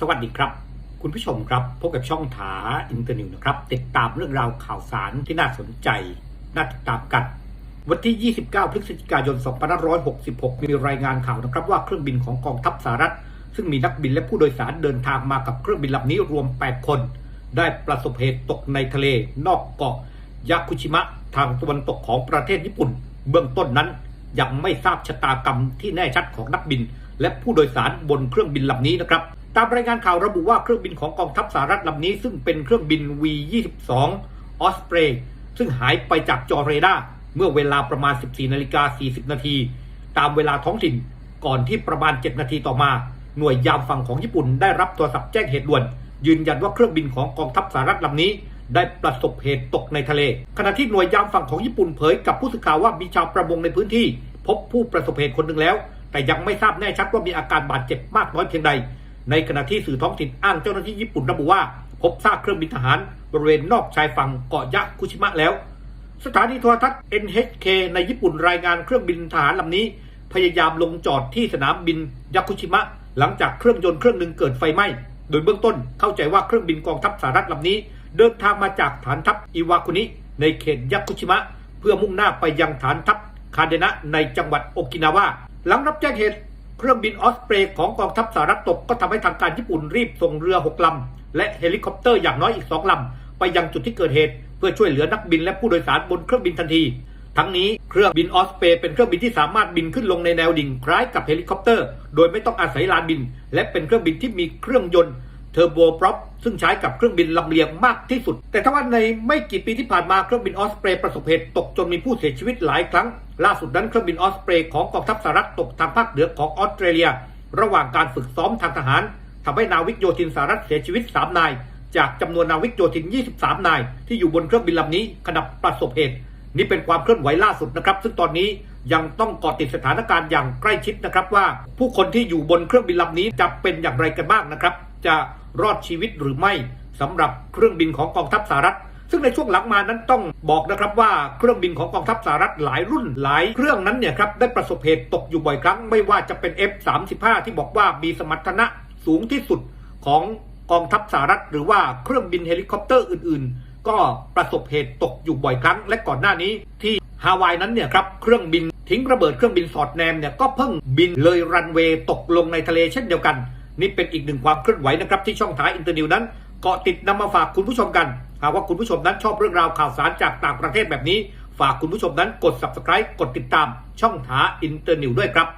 สวัสดีครับ คุณผู้ชมครับพบกับช่องถาอินเตอร์นิวนะครับ ติดตามเรื่องราวข่าวสารที่น่าสนใจ น่าติดตามกัน วันที่ 29 พฤศจิกายน 2566 มีรายงานข่าวนะครับว่าเครื่องบินของกองทัพสหรัฐ ซึ่งมีนักบินและผู้โดยสารเดินทางมากับเครื่องบินลำนี้รวม 8 คน ได้ประสบเหตุตกในทะเล นอกเกาะยาคุชิมะทางตะวันตกของประเทศญี่ปุ่น เบื้องต้นนั้นยังไม่ทราบชะตากรรมที่แน่ชัดของนักบิน และผู้โดยสารบนเครื่องบินลำนี้นะครับ ตามรายงานข่าวระบุว่าเครื่องบินของกองทัพสหรัฐลำนี้ ซึ่งเป็นเครื่องบิน V-22 ออสเปรย์ซึ่งหายไปจากจอเรดาร์เมื่อเวลาประมาณ 14นาฬิกา40 นาที ตามเวลาท้องถิ่นก่อนที่ประมาณ 7 นาทีต่อมา หน่วยยามฝั่งของญี่ปุ่นได้รับโทรศัพท์แจ้งเหตุด่วน ยืนยันว่าเครื่องบินของกองทัพสหรัฐลำนี้ ได้ประสบเหตุตกในทะเล ขณะที่หน่วยยามฝั่งของญี่ปุ่นเผยกับผู้สื่อข่าวว่ามีชาวประมงในพื้นที่ พบผู้ประสบเหตุคนหนึ่งแล้ว แต่ยังไม่ทราบแน่ชัดว่ามีอาการบาดเจ็บมากน้อยเพียงใด ในขณะที่สื่อท้องถิ่นอ้างเจ้าหน้าที่ญี่ปุ่นระบุว่า พบซากเครื่องบินทหารบริเวณนอกชายฝั่งเกาะยะคุชิมะแล้ว สถานีโทรทัศน์ NHK ในญี่ปุ่นรายงานเครื่องบินทหารลำนี้ พยายามลงจอดที่สนามบินยาคุชิมะ หลังจากเครื่องยนต์เครื่องหนึ่งเกิดไฟไหม้ โดยเบื้องต้นเข้าใจว่าเครื่องบินกองทัพสหรัฐลำนี้ เดินทางมาจากฐานทัพอิวาคุนิ ในเขตยาคุชิมะ เพื่อมุ่งหน้าไปยังฐานทัพคาเดนะในจังหวัดโอกินาวาหลังรับแจ้งเหตุ เครื่องบินออสเปรย์ของกองทัพสหรัฐตกก็ทำให้ทางการญี่ปุ่นรีบส่งเรือ6ลำ และเฮลิคอปเตอร์อย่างน้อยอีก2ลำ ไปยังจุดที่เกิดเหตุ เพื่อช่วยเหลือนักบินและผู้โดยสารบนเครื่องบินทันที ทั้งนี้เครื่องบินออสเปรย์เป็นเครื่องบินที่สามารถบินขึ้นลงในแนวดิ่งคล้ายกับเฮลิคอปเตอร์ โดยไม่ต้องอาศัยลานบิน และเป็นเครื่องบินที่มีเครื่องยนต์ เทอร์โบพรอปซึ่งใช้กับเครื่องบินลำเลียงมากที่สุด แต่ถ้าว่าในไม่กี่ปีที่ผ่านมาเครื่องบินออสเปรย์ประสบเหตุตกจนมีผู้เสียชีวิตหลายครั้ง ล่าสุดนั้นเครื่องบินออสเปรย์ของกองทัพสหรัฐตกทางภาคเหนือของออสเตรเลีย ระหว่างการฝึกซ้อมทางทหารทำให้นาวิกโยธินสหรัฐเสียชีวิต 3 นาย จากจำนวนนาวิกโยธิน 23 นาย ที่อยู่บนเครื่องบินลำนี้ขณะประสบเหตุ นี่เป็นความเคลื่อนไหวล่าสุดนะครับ ซึ่งตอนนี้ยังต้องเกาะติดสถานการณ์อย่างใกล้ชิดนะครับว่า ผู้คนที่อยู่บนเครื่องบินลำนี้จะเป็นอย่างไรกันบ้างนะครับ จะ รอดชีวิตหรือไม่สำหรับเครื่องบินของกองทัพสหรัฐ ซึ่งในช่วงหลังมานั้นต้องบอกนะครับว่าเครื่องบินของกองทัพสหรัฐหลายรุ่นหลายเครื่องนั้นเนี่ยครับได้ประสบเหตุตกอยู่บ่อยครั้ง ไม่ว่าจะเป็น F35 ที่บอกว่ามีสมรรถนะสูงที่สุดของกองทัพสหรัฐ หรือว่าเครื่องบินเฮลิคอปเตอร์อื่น ๆ ก็ประสบเหตุตกอยู่บ่อยครั้ง และก่อนหน้านี้ที่ฮาวายนั้นเนี่ยครับเครื่องบินทิ้งระเบิดเครื่องบินสอดแนมเนี่ยก็เพิ่งบินเลยรันเวย์ตกลงในทะเลเช่นเดียวกัน นี่เป็นอีกหนึ่งความเคลื่อนไหวนะครับที่ช่องท้ายอินเตอร์นิวนั้นเกาะติดนำมาฝากคุณผู้ชมกัน หากว่าคุณผู้ชมนั้นชอบเรื่องราวข่าวสารจากต่างประเทศแบบนี้ ฝากคุณผู้ชมนั้นกด subscribe กดติดตามช่องท้าอินเตอร์นิวด้วยครับ